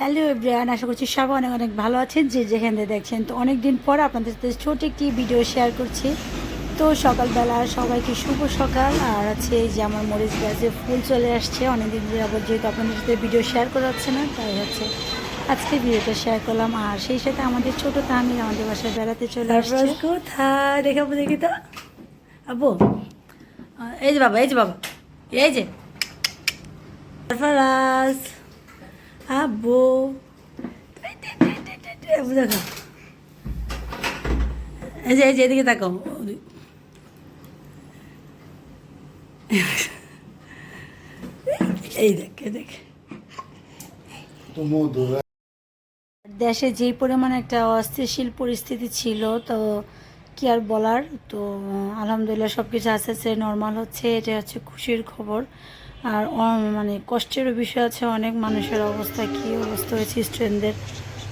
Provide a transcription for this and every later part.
Hello everyone আশা করছি সবাই অনেক অনেক ভালো আছেন। যে যেখান থেকে দেখছেন তো অনেক দিন পর আপনাদের সাথে ছোট একটি ভিডিও শেয়ার করছি। তো সকালবেলা সবাইকে শুভ সকাল। আর আছে যে আমার মরিচ গাছে ফুল চলে আসছে। অনেকদিন যাবত যেহেতু আপনাদের সাথে ভিডিও শেয়ার করা হচ্ছে না তাই হচ্ছে আজকে ভিডিওটা শেয়ার করলাম। আর সেই সাথে আমাদের ছোট তাহমির আমাদের বাসায় বেড়াতে চলে আসছে। কোথায়? দেখাবো দেখি তো। আবু এই যে বাবা এই যে বাবা এই যে। আব্বু দেখো এই যে এই যে এদিকে তাকাও। এই দেখ দেখ। মধু দেশে যেই পরিমাণ একটা অস্থিতিশীল পরিস্থিতি ছিল তো কি আর বলার? তো আলহামদুলিল্লাহ সব কিছু আস্তে আস্তে নর্মাল হচ্ছে। এটা হচ্ছে খুশির খবর। আর মানে কষ্টেরও বিষয় আছে অনেক মানুষের অবস্থা কী অবস্থা হয়েছে স্টুডেন্টদের।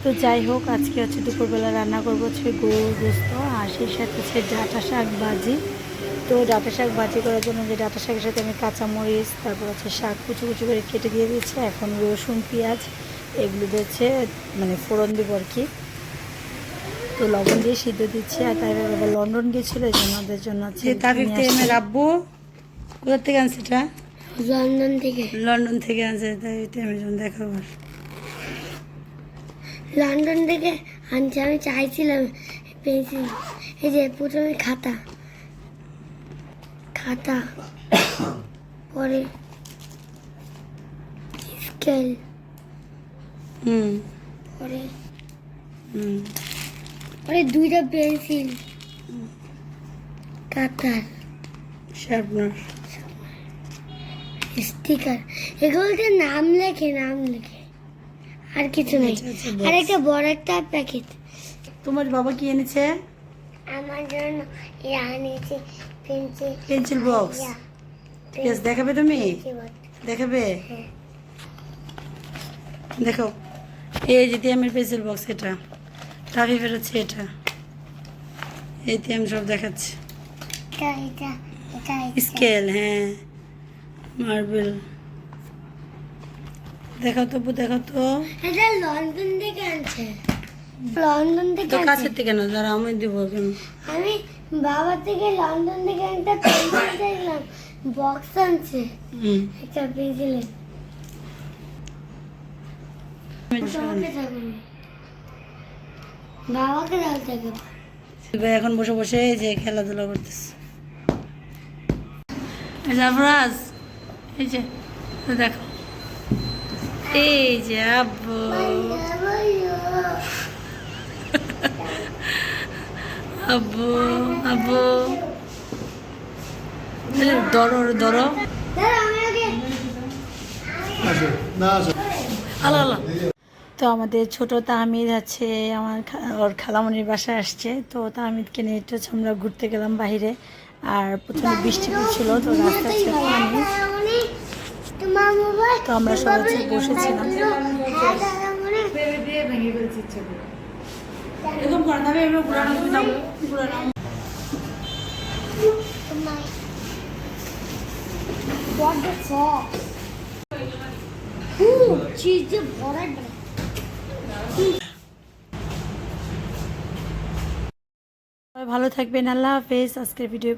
তো যাই হোক আজকে হচ্ছে দুপুরবেলা রান্না করব হচ্ছে গরুর গোস্ত আর সেই সাথে হচ্ছে ডাঁটা শাক ভাজি। তো ডাঁটা শাক ভাজি করার জন্য যে ডাঁটা শাকের সাথে আমি কাঁচামরিচ তারপর হচ্ছে শাক কুচু কুচু করে কেটে দিয়ে দিয়েছি এখন রসুন পেঁয়াজ এগুলো দিচ্ছে মানে ফোড়ন দিব আর কি। তো লবণ দিয়ে সিদ্ধ দিচ্ছি আর তাই বাবা লন্ডন গিয়েছিল এই জন্য ওদের জন্য হচ্ছে তাবিব থেকে আসছি। আমার আব্বু কোথা থেকে আনছে এটা? লন্ডন থেকে। লন্ডন থেকে আনছে তাই এটা আমি যখন দেখাবো। লন্ডন থেকে আনছি আমি চাইছিলাম পেন্সিল। এই যে প্রথমে খাতা। খাতা পরে স্কেল হুম। পরে হুম। পরে দুইটা পেন্সিল কাতার। শার্পনার। স্টিকার এগুলোতে নাম লেখে নাম লেখে। আর কিছু নেই। আচ্ছা, আচ্ছা, আর একটা বড় একটা প্যাকেট তোমার বাবা কি এনেছে? আমার জন্য আনিয়েছে পেন্সিল পেন্সিল বক্স ঠিক আছে দেখাবে তুমি? দেখাবে? হ্যাঁ। দেখো এই যে তিয়ামের পেন্সিল বক্স এটা। তাবিবের হচ্ছে এটা। এই তিয়াম সব দেখাচ্ছে। স্কেল হ্যাঁ। মার্বেল। দেখাও তো বু, দেখাও তো। এটা লন্ডন থেকে আনছে। লন্ডন থেকে তো কাছের থেকে না যারা আমি দিব কেন আমি বাবা থেকে লন্ডন থেকে একটা পেন্সিল দেখলাম বক্স আনছে একটা পেন্সিলে বাবাকে দাও থেকে এখন বসে বসে যে খেলাধুলা করতেছে। আফরাজ। এই যে, দেখো। এই আব্বু। আব্বু তো আমাদের ছোট তাহমিদ আছে, আমার ওর খালামনির বাসায় আসছে। তো তাহমিদকে নিয়ে একটু আমরা ঘুরতে গেলাম বাইরে আর প্রথমে বৃষ্টি পড়ছিল তো রাস্তা ছিল পানি তো আমরা সবাই বসেছিলাম। হ্যাঁ মনে What the ভালো থাকবেন আল্লাহ হাফেজ। আজকের ভিডিও